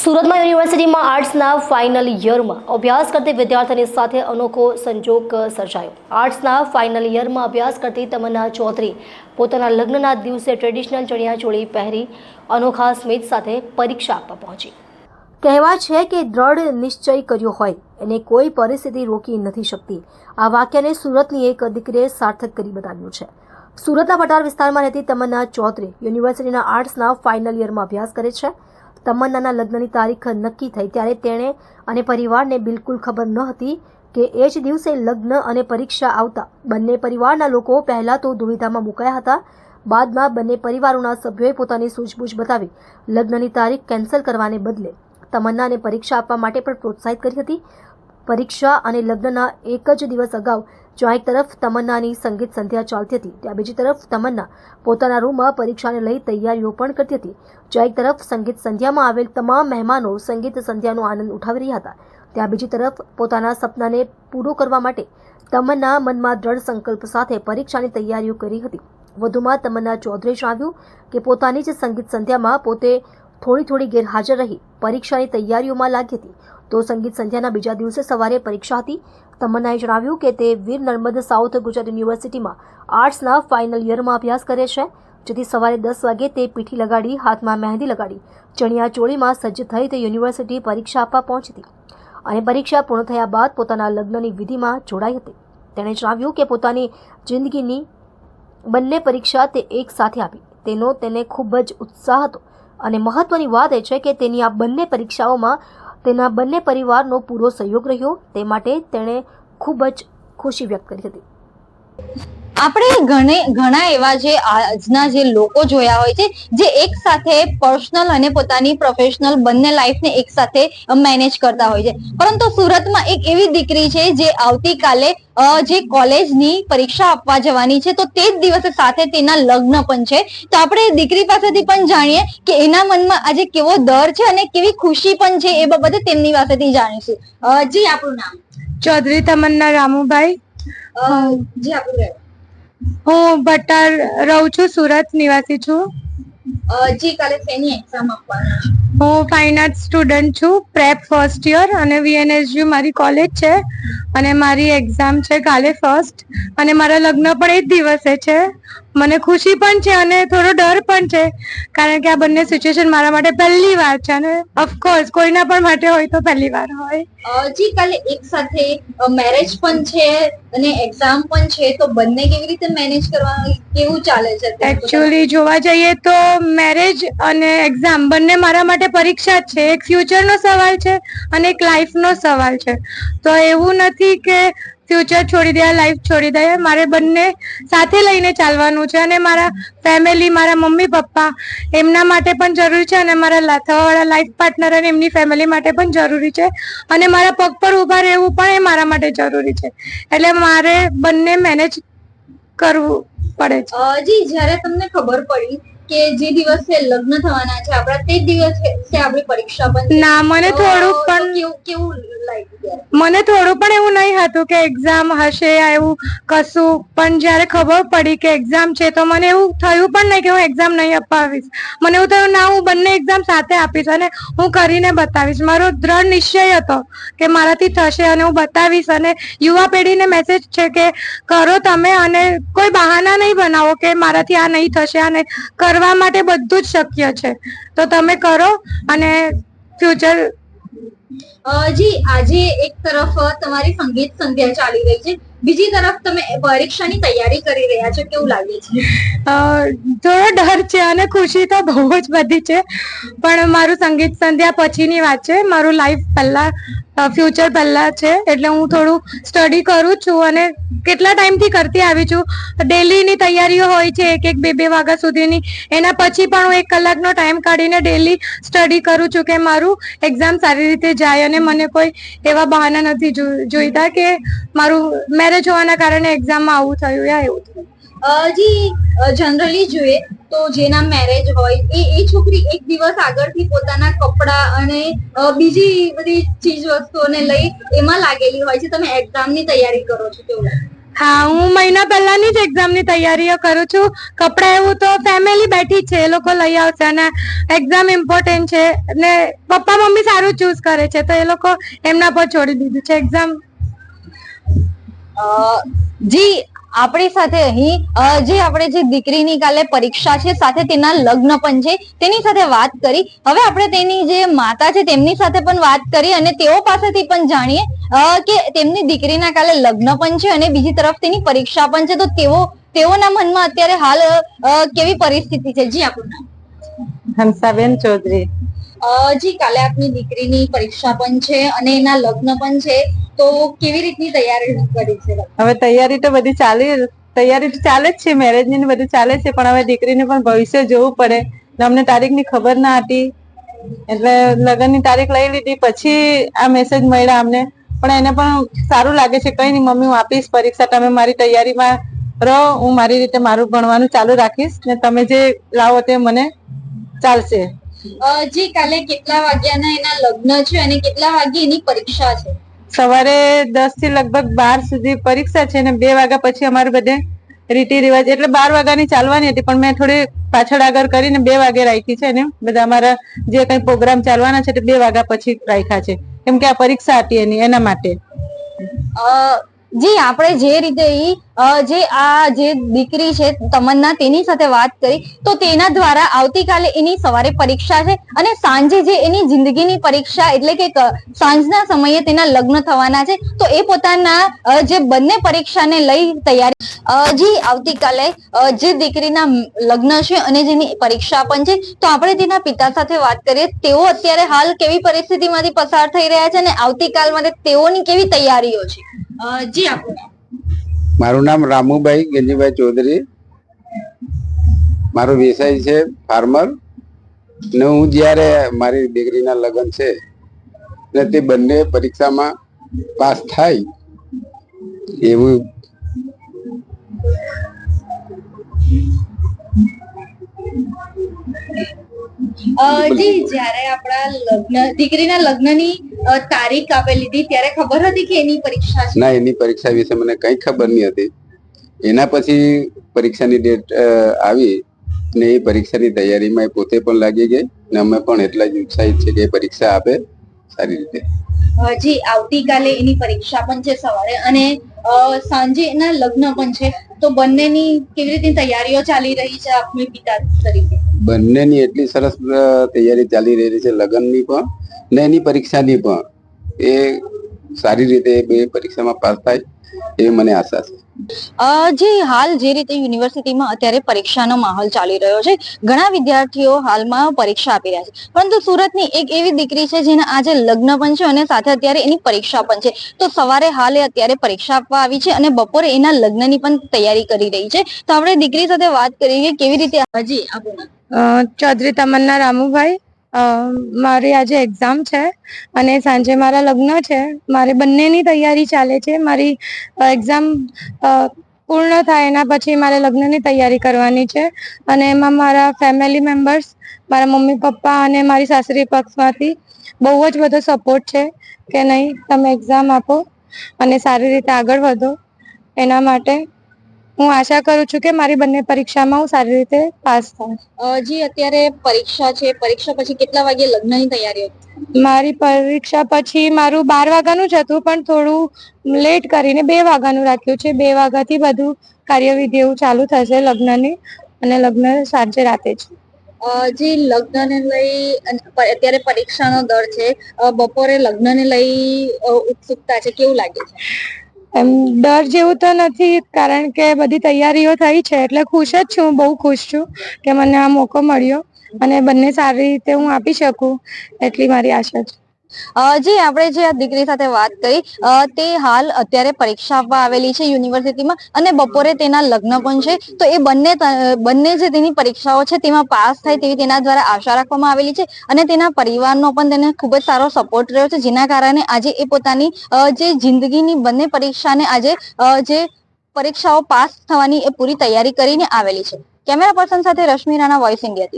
સુરતમાં યુનિવર્સિટીમાં આર્ટ્સના ફાઇનલ યરમાં અભ્યાસ કરતી વિદ્યાર્થીની સાથે અનોખો સંજોગ સર્જાયો. આર્ટ્સના ફાઇનલ યરમાં અભ્યાસ કરતી તમન્ના ચૌધરી પોતાના લગ્નના દિવસે ટ્રેડિશનલ ચણિયાચોળી પહેરી અનોખા સ્મિત સાથે પરીક્ષા આપવા પહોંચી. કહેવાય છે કે દ્રઢ નિશ્ચય કર્યો હોય, એને કોઈ પરિસ્થિતિ રોકી નથી શકતી. આ વાક્યને સુરતની એક દીકરીએ સાર્થક કરી બતાવ્યું છે. સુરતના પટાર વિસ્તારમાં રહેતી તમન્ના ચૌધરી યુનિવર્સિટીના આર્ટ્સના ફાઇનલ યરમાં અભ્યાસ કરે છે. તમન્નાના લગ્નની તારીખ નક્કી થઈ ત્યારે તેણે અને પરિવારને બિલકુલ ખબર ન હતી કે એ જ દિવસે લગ્ન અને પરીક્ષા આવતા. બંને પરિવારના લોકો પહેલા તો દુવિધામાં મુકાયા હતા, બાદમાં બંને પરિવારોના સભ્યોએ પોતાની સૂઝબૂછ બતાવી લગ્નની તારીખ કેન્સલ કરવાને બદલે તમન્નાને પરીક્ષા આપવા માટે પણ પ્રોત્સાહિત કરી હતી. પરીક્ષા અને લગ્નના એક જ દિવસ અગાઉ જ્યાં એક તરફ તમન્નાની સંગીત સંધ્યા ચાલતી હતી, ત્યાં બીજી તરફ તમન્ના પોતાના રૂમમાં પરીક્ષાને લઈ તૈયારીઓ પણ કરતી હતી. જ્યાં એક તરફ સંગીત સંધ્યામાં આવેલ તમામ મહેમાનો સંગીત સંધ્યાનો આનંદ ઉઠાવી રહ્યા હતા, ત્યાં બીજી તરફ પોતાના સપનાને પૂરો કરવા માટે તમન્ના મનમાં દ્રઢ સંકલ્પ સાથે પરીક્ષાની તૈયારીઓ કરી હતી. વધુમાં તમન્ના ચૌધરીએ જણાવ્યું કે પોતાની જ સંગીત સંધ્યામાં પોતે થોડી થોડી ગેરહાજર રહી. પરીક્ષાની તૈયારીઓમાં લાગી હતી. તો સંગીત સંધ્યાના બીજા દિવસે સવારે પરીક્ષા હતી. તમન્નાએ જણાવ્યું કે તે વીર નર્મદ સાઉથ ગુજરાત યુનિવર્સિટીમાં આર્ટ્સના ફાઇનલ યરમાં અભ્યાસ કરે છે, જેથી સવારે દસ વાગે તે પીઠી લગાડી, હાથમાં મહેંદી લગાડી, ચણિયા ચોળીમાં સજ્જ થઈ તે યુનિવર્સિટી પરીક્ષા આપવા પહોંચી હતી. અને પરીક્ષા પૂર્ણ થયા બાદ પોતાના લગ્નની વિધિમાં જોડાઈ હતી. તેણે જણાવ્યું કે પોતાની જિંદગીની બંને પરીક્ષા તે એક સાથે આપી. તેનો તેને ખૂબ જ ઉત્સાહ હતો. અને મહત્વની વાત એ છે કે તેની આ બંને પરીક્ષાઓમાં તેના બંને પરિવારનો પૂરો સહયોગ રહ્યો. તે માટે તેણે ખૂબ જ ખુશી વ્યક્ત કરી હતી. આપણે ઘણે ઘણા એવા જે આજના જે લોકો જોયા હોય છે જે એક સાથે પર્સનલ અને પોતાની પ્રોફેશનલ બંને લાઈફને એક સાથે મેનેજ કરતા હોય છે. પરંતુ સુરતમાં એક એવી દીકરી છે જે આવતીકાલે જે કોલેજની પરીક્ષા આપવા જવાની છે તો તે જ દિવસે સાથે તેના લગ્ન પણ છે. તો આપણે દીકરી પાસેથી પણ જાણીએ કે એના મનમાં આજે કેવો ડર છે અને કેવી ખુશી પણ છે એ બાબતે તેમની પાસેથી જાણીશું. જી આપણું નામ? ચૌધરી તમન્ના રામુભાઈ. જી આપણું. હું ભટ્ટાર રહું છું સુરત નિવાસી છું. જી કાલે શેની એક્ઝામ આપવાના. હું ફાઇન આર્ટ સ્ટુડન્ટ છું પ્રેપ ફર્સ્ટ યર અને વીએનએસયુ મારી કોલેજ છે અને મારી એક્ઝામ છે કાલે ફર્સ્ટ અને મારા લગ્ન પણ એ જ દિવસે છે. મને ખુશી પણ છે અને થોડો ડર પણ છે. કારણ કે આ બંને સિચ્યુએશન મારા માટે પહેલી વાર છે અને ઓફકોર્સ કોઈના પણ માટે હોય તો પહેલી વાર હોય. જી કાલે એક સાથે મેરેજ પણ છે અને એક્ઝામ પણ છે તો બંને કેવી રીતે મેનેજ કરવા કેવું ચાલે છે? એકચ્યુઅલી જોવા જઈએ તો મેરેજ અને એક્ઝામ બંને મારા માટે પરીક્ષા જ છે. એક ફ્યુચરનો સવાલ છે અને એક લાઈફનો સવાલ છે. તો એવું નથી કે ફ્યુચર છોડી દે લાઈફ છોડી દે, મારે બંને સાથે લઈને ચાલવાનું છે અને મારા ફેમિલી મારા મમ્મી, પપ્પા એમના માટે પણ જરૂરી છે અને મારા લા- થવાવાળા લાઈફ પાર્ટનર અને એમની ફેમિલી માટે પણ જરૂરી છે અને મારા પગ પર ઊભા રહેવું પણ એ મારા માટે જરૂરી છે. એટલે મારે બંને મેનેજ કરવું પડે છે. જી, જ્યારે તમને ખબર પડી કે જે દિવસે લગ્ન થવાના છે આપણા તે દિવસે આપણી પરીક્ષા પણ ના મને થોડું પણ કેવું કેવું લાગ્યું મને થોડું પણ એવું નહીં હતું કે એક્ઝામ હશે આ એવું કશું પણ જ્યારે ખબર પડી કે એક્ઝામ છે તો મને એવું થયું પણ નહીં કે હું એક્ઝામ નહીં અપાવીશ. મને એવું થયું ના હું બંને એક્ઝામ સાથે આપીશ અને હું કરીને બતાવીશ. મારો દ્રઢ નિશ્ચય હતો કે મારાથી થશે અને હું બતાવીશ અને યુવા પેઢીને મેસેજ છે કે કરો તમે અને કોઈ બહાના નહીં બનાવો કે મારાથી આ નહીં થશે આ નહીં કરવા માટે બધું જ શક્ય છે. તો તમે કરો અને ફ્યુચર જી આજે એક તરફ તમારી સંગીત સંધ્યા ચાલી રહી છે. બીજી તરફ તમે પરીક્ષાની તૈયારી કરી રહ્યા છો કેવું લાગે છે? થોડો ડર છે અને ખુશી તો બહુ જ બધી છે. પણ મારું સંગીત સંધ્યા પછીની વાત છે. મારું લાઈફ પહેલા ફ્યુચર પહેલા છે, એટલે હું થોડું સ્ટડી કરું છું અને કેટલા ટાઈમથી કરતી આવી છું. ડેલીની તૈયારીઓ હોય છે એક એક બે બે વાગ્યા સુધીની. એના પછી પણ હું એક કલાકનો ટાઈમ કાઢીને ડેલી સ્ટડી કરું છું કે મારું એક્ઝામ સારી રીતે જાય અને મને કોઈ એવા બહાના નથી જોઈતા કે મારું મેરેજ હોવાના કારણે એક્ઝામમાં આવું થયું યા એવું થયું. જી જનરલી જોઈએ તો જેના મેરેજ હોય એ એ છોકરી એક દિવસ આગળથી પોતાના કપડાં અને બીજી બધી ચીજ વસ્તુઓને લઈ એમાં લાગેલી હોય છે. તમે એક્ઝામની તૈયારી કરો છો કેવું હા હું મહિના પહેલાની જ એક્ઝામની તૈયારીઓ કરું છું. કપડાં એવું તો ફેમિલી બેઠી છે એ લોકો લઈ આવશે અને એક્ઝામ ઇમ્પોર્ટન્ટ છે ને પપ્પા મમ્મી સારું ચૂઝ કરે છે તો એ લોકો એમના પર છોડી દીધું છે એક્ઝામ જી આપણી સાથે અહીં જે આપણે જે દીકરીની કાલે પરીક્ષા છે સાથે તેના લગ્ન પણ છે તેની સાથે વાત કરી. હવે આપણે તેની જે માતા છે તેમની સાથે પણ વાત કરી અને તેઓ પાસેથી પણ જાણીએ કે તેમની દીકરીના કાલે લગ્ન પણ છે અને બીજી તરફ તેની પરીક્ષા પણ છે. તો તેઓ તેઓના મનમાં અત્યારે હાલ કેવી પરિસ્થિતિ છે? જી આપણું નામ. હંસાબેન ચૌધરી. અ, જી કાલે આપની દીકરીની પરીક્ષા પણ છે અને એના લગ્ન પણ છે. તો કેવી રીતની તૈયારી કરી છે? હવે તૈયારી તો બધી ચાલી તૈયારી તો ચાલે જ છે મેરેજની બધું ચાલે છે પણ હવે દીકરીને પણ ભવિષ્ય જોવું પડે. અમને તારીખની ખબર ના હતી. એટલે લગ્નની તારીખ લઈ લીધી પછી આ મેસેજ મળ્યા અમને. પણ એને પણ સારું લાગે છે કઈ નહીં મમ્મી હું આપીશ પરીક્ષા તમે મારી તૈયારીમાં રહો હું મારી રીતે મારું ભણવાનું ચાલુ રાખીશ ને તમે જે લાવો તે મને ચાલશે. જી કાલે કેટલા વાગ્યાના એના લગ્ન છે અને કેટલા વાગે એની પરીક્ષા છે? સવારે દસથી લગભગ બાર સુધી પરીક્ષા છે ને બે વાગ્યા પછી અમારે બધે રીતિ રિવાજ એટલે બાર વાગ્યાની ચાલવાની હતી, પણ મેં થોડી પાછળ આગળ કરીને બે વાગે રાખી છે ને, બધા અમારા જે કઈ પ્રોગ્રામ ચાલવાના છે તે બે વાગ્યા પછી રાખ્યા છે. કેમ કે આ પરીક્ષા હતી એની, એના માટે. જી, આપણે જે રીતે જે આ જે દીકરી છે, તમન્ના, તેની સાથે વાત કરી, તો તેના દ્વારા આવતીકાલે એની સવારે પરીક્ષા છે અને સાંજે જે એની જિંદગીની પરીક્ષા એટલે કે સાંજના સમયે તેના લગ્ન થવાના છે, તો એ પોતાના જે બંને પરીક્ષાને લઈ તૈયારી જી, આવતીકાલે જે દીકરીના લગ્ન છે અને જેની પરીક્ષા પણ છે, તો આપણે તેના પિતા સાથે વાત કરીએ. તેઓ અત્યારે હાલ કેવી પરિસ્થિતિમાંથી પસાર થઈ રહ્યા છે અને આવતીકાલ માટે તેઓની કેવી તૈયારીઓ છે? જી, આપો મારું નામ રામુભાઈ ગંજીભાઈ ચૌધરી. મારો વ્યવસાય છે ફાર્મર. ને હું જ્યારે મારી દીકરીના લગ્ન છે ને તે બંને પરીક્ષામાં પાસ થાય એવું જી જ્યારે આપણા લગ્ન દીકરીના લગ્નની તારીખ આપેલી હતી ત્યારે ખબર હતી કે એની પરીક્ષા છે? ના એની પરીક્ષા વિશે મને કઈ ખબર નહીં હતી. એના પછી પરીક્ષાની ડેટ આવી ને એ પરીક્ષાની તૈયારીમાં એ પોતે પણ લાગી ગઈ ને અમે પણ એટલા જ ઉત્સાહિત છે કે એ પરીક્ષા આપે સારી રીતે. હજી જી આવતીકાલે એની પરીક્ષા પણ છે સવારે અને સાંજે એના લગ્ન પણ છે. તો બંનેની કેવી રીતની તૈયારીઓ ચાલી રહી છે આપની પિતા તરીકે? બંનેની એટલી સરસ તૈયારી ચાલી રહી છે, લગ્નની પણ ને એની પરીક્ષાની પણ. એ સારી રીતે બે પરીક્ષામાં પાસ થાય એવી મને આશા છે. જી હાલ જે રીતે યુનિવર્સિટીમાં અત્યારે પરીક્ષાનો માહોલ ચાલી રહ્યો છે ઘણા વિદ્યાર્થીઓ હાલમાં પરીક્ષા આપી રહ્યા છે. પરંતુ સુરતની એક એવી દીકરી છે જેના આજે લગ્ન પણ છે અને સાથે અત્યારે એની પરીક્ષા પણ છે. તો સવારે હાલે અત્યારે પરીક્ષા આપવા આવી છે અને બપોરે એના લગ્નની પણ તૈયારી કરી રહી છે. તો આપણે દીકરી સાથે વાત કરીએ કેવી રીતે હાજી. અ, ચૌધરી તમન્ના રામુભાઈ. મારી આજે એક્ઝામ છે અને સાંજે મારા લગ્ન છે. મારે બંનેની તૈયારી ચાલે છે. મારી એક્ઝામ પૂર્ણ થાય એના પછી મારે લગ્નની તૈયારી કરવાની છે. અને એમાં મારા ફેમિલી મેમ્બર્સ મારા મમ્મી, પપ્પા અને મારી સાસરી પક્ષમાંથી બહુ જ બધો સપોર્ટ છે કે નહીં, તમે એક્ઝામ આપો અને સારી રીતે આગળ વધો એના માટે હું આશા કરું છું કે મારી બંને પરીક્ષામાં હું સારી રીતે પાસ થાઉં. જી અત્યારે પરીક્ષા છે. પરીક્ષા પછી કેટલા વાગે લગ્નની તૈયારીઓ? મારી પરીક્ષા પછી મારું બાર વાગ્યાનું જ હતું પણ થોડું લેટ કરીને બે વાગ્યાનું રાખ્યું છે. બે વાગ્યાથી બધું કાર્યવિધિ એવું ચાલુ થશે લગ્નની અને લગ્ન સાંજે રાતે છે અ, જે લગ્નને લઈ અત્યારે પરીક્ષાનો દર છે. બપોરે લગ્નને લઈ ઉત્સુકતા છે. કેવું લાગે છે? એમ ડર જેવું તો નથી, કારણ કે બધી તૈયારીઓ થઈ છે, એટલે ખુશ જ છું, બહુ ખુશ છું કે મને આ મોકો મળ્યો અને બંને સારી રીતે હું આપી શકું, એટલી મારી આશા છે. જી, આપણે જે આ દીકરી સાથે વાત કરી તે હાલ અત્યારે પરીક્ષા આપવા આવેલી છે યુનિવર્સિટીમાં અને બપોરે તેના લગ્ન પણ છે. તો એ બંને બંને જે તેની પરીક્ષાઓ છે તેમાં પાસ થાય તેવી તેના દ્વારા આશા રાખવામાં આવેલી છે અને તેના પરિવારનો પણ તેને ખૂબ જ સારો સપોર્ટ રહ્યો છે. જેના કારણે આજે એ પોતાની જે જિંદગીની બંને પરીક્ષાને આજે જે પરીક્ષાઓ પાસ થવાની એ પૂરી તૈયારી કરીને આવેલી છે. કેમેરા પર્સન સાથે રશ્મિ રાણા વોઇસ ઇન્ડિયા